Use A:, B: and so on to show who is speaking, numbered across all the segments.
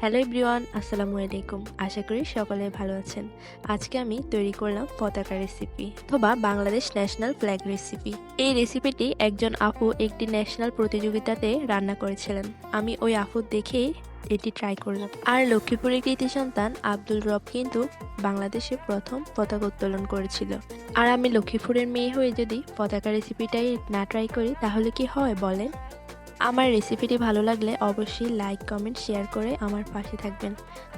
A: Hello ব্রিওয়ান আসসালামু আলাইকুম। আশা করি সকলে ভালো আছেন। আজকে আমি তৈরি করলাম পতাকা রেসিপি অথবা বাংলাদেশ ন্যাশনাল ফ্ল্যাগ রেসিপি এই রেসিপিটি একজন আপু একটি ন্যাশনাল প্রতিযোগিতাতে রান্না করেছিলেন। আমি ওই আপু দেখেই এটি ট্রাই করলাম। আর লক্ষ্মীপুরের কৃতি সন্তান আব্দুল রব কিন্তু বাংলাদেশে প্রথম পতাকা উত্তোলন করেছিল। আর আমি লক্ষ্মীপুরের মেয়ে হয়ে যদি পতাকা রেসিপিটাই না ট্রাই করি, তাহলে কি হয় বলেন? আমার রেসিপিটি ভালো লাগলে অবশ্যই লাইক কমেন্ট শেয়ার করে আমার পাশে থাকবেন।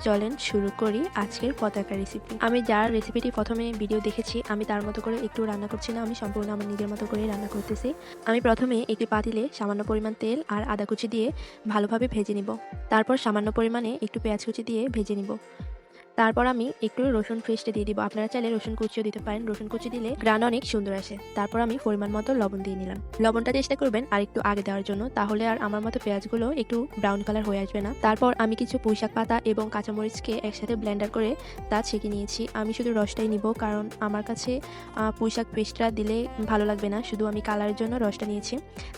A: চলেন শুরু করি আজকের পতাকা রেসিপি আমি যার রেসিপিটি প্রথমে ভিডিও দেখেছি, আমি তার মতো করে একটু রান্না করছি না, আমি সম্পূর্ণ আমার নিজের মতো করে রান্না করতেছি। আমি প্রথমে একটি পাতিলে সামান্য পরিমাণ তেল আর আদা কুচি দিয়ে ভালোভাবে ভেজে নিব। তারপর সামান্য পরিমাণে একটু পেঁয়াজ কুচি দিয়ে ভেজে নিব। তারপর আমি একটু রসুন পেস্টে দিয়ে দিব। আপনারা চাইলে রসুন কুচিও দিতে পারেন। রসুন কুচি দিলে গ্রান অনেক সুন্দর আসে। তারপর আমি পরিমাণ মতো লবণ দিয়ে নিলাম। লবণটা চেষ্টা করবেন আর একটু আগে দেওয়ার জন্য, তাহলে আর আমার মতো পেঁয়াজগুলো একটু ব্রাউন কালার হয়ে আসবে না। তারপর আমি কিছু পুঁইশাক পাতা এবং কাঁচামরিচকে একসাথে ব্লেন্ডার করে তা ছেঁকে নিয়েছি। আমি শুধু রসটাই নিব, কারণ আমার কাছে পুঁইশাক পেস্টটা দিলে ভালো লাগবে না। শুধু আমি কালারের জন্য রসটা নিয়েছি।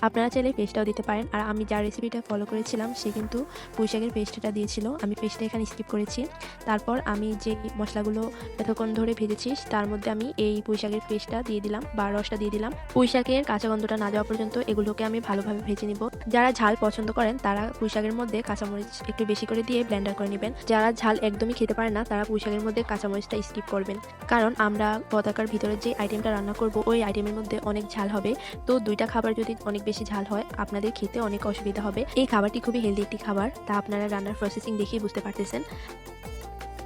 A: আপনারা চাইলে পেস্টটাও দিতে পারেন। আর আমি যার রেসিপিটা ফলো করেছিলাম, সে কিন্তু পুঁইশাকের পেস্টটা দিয়েছিল। আমি পেস্টটা এখানে স্কিপ করেছি। তারপর আমি যে মশলাগুলো এতক্ষণ ধরে ভেজেছিস, তার মধ্যে আমি এই পুঁইশাকের পেস্টটা দিয়ে দিলাম বা রসটা দিয়ে দিলাম। পুঁইশাকের কাঁচা গন্ধটা না যাওয়া পর্যন্ত এগুলোকে আমি ভালোভাবে ভেজে নিব। যারা ঝাল পছন্দ করেন, তারা পুঁইশাকের মধ্যে কাঁচামরিচ একটু বেশি করে দিয়ে ব্লেন্ডার করে নেবেন। যারা ঝাল একদমই খেতে পারে না, তারা পুঁইশাকের মধ্যে কাঁচামরিচটা স্কিপ করবেন। কারণ আমরা পতাকার ভিতরে যে আইটেমটা রান্না করব, ওই আইটেমের মধ্যে অনেক ঝাল হবে। তো দুইটা খাবার যদি অনেক বেশি ঝাল হয়, আপনাদের খেতে অনেক অসুবিধা হবে। এই খাবারটি খুবই হেলদি একটি খাবার, তা আপনারা রান্নার প্রসেসিং দেখেই বুঝতে পারতেছেন।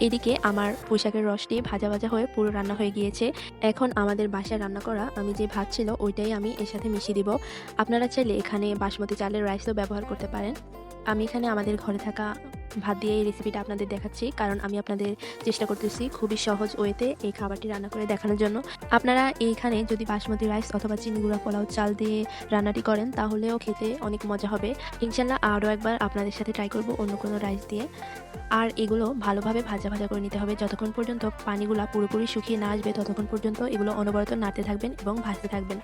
A: এদিকে আমার পোশাকের রসটি ভাজা ভাজা হয়ে পুরো রান্না হয়ে গিয়েছে। এখন আমাদের বাসায় রান্না করা আমি যে ভাত ছিল, ওইটাই আমি এর সাথে মিশিয়ে দিব। আপনারা চাইলে এখানে বাসমতি চালের রাইসও ব্যবহার করতে পারেন। আমি এখানে আমাদের ঘরে থাকা ভাত দিয়ে এই রেসিপিটা আপনাদের দেখাচ্ছি। কারণ আমি আপনাদের চেষ্টা করতেছি খুবই সহজ ওয়েতে এই খাবারটি রান্না করে দেখানোর জন্য। আপনারা এইখানে যদি বাসমতি রাইস অথবা চিনি গুঁড়া পোলাও চাল দিয়ে রান্নাটি করেন, তাহলেও খেতে অনেক মজা হবে। ইনশাল্লাহ আরও একবার আপনাদের সাথে ট্রাই করব অন্য কোনো রাইস দিয়ে। আর এগুলো ভালোভাবে ভাজা ভাজা করে নিতে হবে। যতক্ষণ পর্যন্ত পানিগুলো পুরোপুরি শুকিয়ে না আসবে, ততক্ষণ পর্যন্ত এগুলো অনবরত নাড়তে থাকবেন এবং ভাজতে থাকবেন।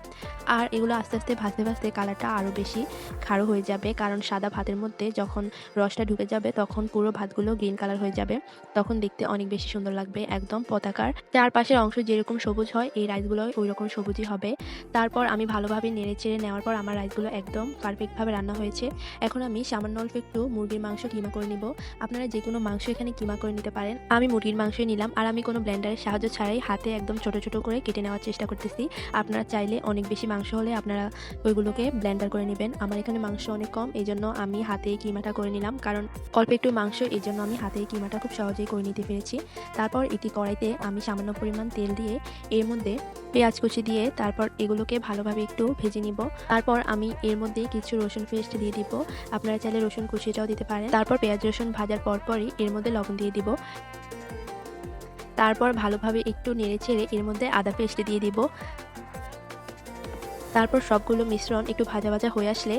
A: আর এগুলো আস্তে আস্তে ভাজতে ভাজতে কালারটা আরও বেশি খাড়ো হয়ে যাবে। কারণ সাদা ভাতের মধ্যে যখন রসটা ঢুকে যাবে, তখন পুরো ভাতগুলো গ্রিন কালার হয়ে যাবে, তখন দেখতে অনেক বেশি সুন্দর লাগবে একদম পতাকার। চারপাশের অংশ যেরকম সবুজ হয়, এই রাইসগুলো ওই রকম সবুজই হবে। তারপর আমি ভালোভাবে নেড়ে চেড়ে নেওয়ার পর আমার রাইসগুলো একদম পারফেক্টভাবে রান্না হয়েছে। এখন আমি সামান্য অল্প একটু মুরগির মাংস কিমা করে নিব। আপনারা যে কোনো মাংস এখানে কিমা করে নিতে পারেন। আমি মুরগির মাংসই নিলাম আর আমি কোনো ব্লেন্ডারের সাহায্য ছাড়াই হাতে একদম ছোট ছোট করে কেটে নেওয়ার চেষ্টা করতেছি। আপনারা চাইলে অনেক বেশি মাংস হলে আপনারা ওইগুলোকে ব্লেন্ডার করে নেবেন। আমার এখানে মাংস অনেক কম এই জন্য আমি হাতেই কিমাটা করে নিলাম। কারণ অল্প একটু মাংস এই জন্য আমি হাতেই কিমাটা খুব সহজেই করে নিতে পেরেছি। তারপর একটি কড়াইতে আমি সামান্য পরিমাণ তেল দিয়ে এর মধ্যে পেঁয়াজ কুচি দিয়ে তারপর এগুলোকে ভালোভাবে একটু ভেজে নিব। তারপর আমি এর মধ্যে কিছু রসুন পেস্ট দিয়ে দিব। আপনারা চাইলে রসুন কুচিটাও দিতে পারেন। তারপর পেঁয়াজ রসুন ভাজার পরপরই এর মধ্যে লবণ দিয়ে দিব। তারপর ভালোভাবে একটু নেড়ে ছেড়ে এর মধ্যে আদা পেস্ট দিয়ে দিব। তারপর সবগুলো মিশ্রণ একটু ভাজা ভাজা হয়ে আসলে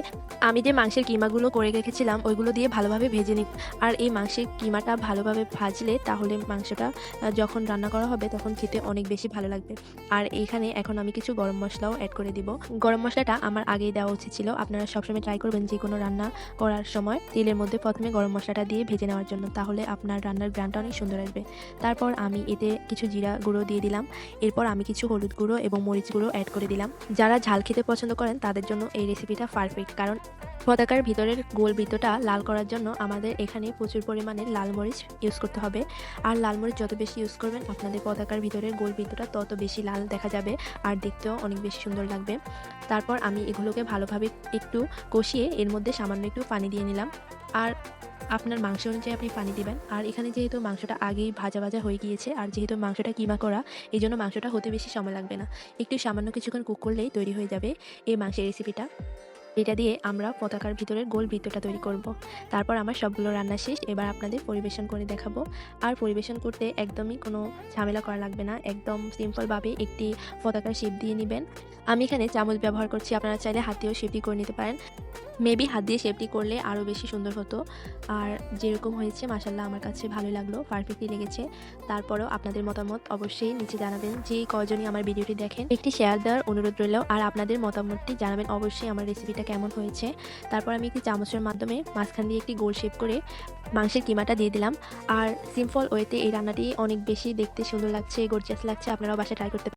A: আমি যে মাংসের কিমাগুলো করে রেখেছিলাম, ওইগুলো দিয়ে ভালোভাবে ভেজে নিই আর এই মাংসের কিমাটা ভালোভাবে ভাজলে তাহলে মাংসটা যখন রান্না করা হবে তখন খেতে অনেক বেশি ভালো লাগবে। আর এইখানে এখন আমি কিছু গরম মশলাও অ্যাড করে দিব। গরম মশলাটা আমার আগেই দেওয়া উচিত ছিল। আপনারা সবসময় ট্রাই করবেন যে কোনো রান্না করার সময় তেলের মধ্যে প্রথমে গরম মশলাটা দিয়ে ভেজে নেওয়ার জন্য, তাহলে আপনার রান্নার গ্রানটা অনেক সুন্দর আসবে। তারপর আমি এতে কিছু জিরা গুঁড়ো দিয়ে দিলাম। এরপর আমি কিছু হলুদ গুঁড়ো এবং মরিচ গুঁড়ো অ্যাড করে দিলাম। যারা ঝাল খেতে পছন্দ করেন, তাদের জন্য এই রেসিপিটা পারফেক্ট কারণ পতাকার ভিতরের গোল বৃত্তটা লাল করার জন্য আমাদের এখানে প্রচুর পরিমাণে লাল মরিচ ইউজ করতে হবে। আর লাল মরিচ যত বেশি ইউজ করবেন, আপনাদের পতাকার ভিতরের গোল বৃত্তটা তত বেশি লাল দেখা যাবে আর দেখতেও অনেক বেশি সুন্দর লাগবে। তারপর আমি এগুলোকে ভালোভাবে একটু কষিয়ে এর মধ্যে সামান্য একটু পানি দিয়ে নিলাম। আর আপনার মাংস অনুযায়ী আপনি পানি দিবেন। আর এখানে যেহেতু মাংসটা আগেই ভাজা ভাজা হয়ে গিয়েছে, আর যেহেতু মাংসটা কিমা করা এই জন্য মাংসটা হতে বেশি সময় লাগবে না। একটু সামান্য কিছুক্ষণ কুক করলেই তৈরি হয়ে যাবে এই মাংসের রেসিপিটা এটা দিয়ে আমরা পতাকার ভিতরের গোল বৃত্তটা তৈরি করব। তারপর আমার সবগুলো রান্না শেষ, এবার আপনাদের পরিবেশন করে দেখাবো। আর পরিবেশন করতে একদমই কোনো ঝামেলা করা লাগবে না, একদম সিম্পলভাবে একটি পতাকার শেপ দিয়ে নেবেন। আমি এখানে চামচ ব্যবহার করছি, আপনারা চাইলে হাত দিয়েও শেপটি করে নিতে পারেন। মেবি হাত দিয়ে শেপটি করলে আরও বেশি সুন্দর হতো। আর যেরকম হয়েছে মাসাল্লাহ আমার কাছে ভালো লাগল পারফেক্টলি লেগেছে। তারপরও আপনাদের মতামত অবশ্যই নিচে জানাবেন, যে কয়জনই আমার ভিডিওটি দেখেন। একটি শেয়ার দেওয়ার অনুরোধ রইল, আর আপনাদের মতামতটি জানাবেন অবশ্যই আমার রেসিপিটা কেমন হয়েছে। তারপর আমি একটি চামচের মাধ্যমে মাঝখান দিয়ে একটি গোল শেপ করে মাংসের কিমাটা দিয়ে দিলাম। আর সিম্পল ওয়েতে এই রান্নাটি অনেক বেশি দেখতে সুন্দর লাগছে গর্জিয়াস লাগছে, আপনারাও বাসায় ট্রাই করতে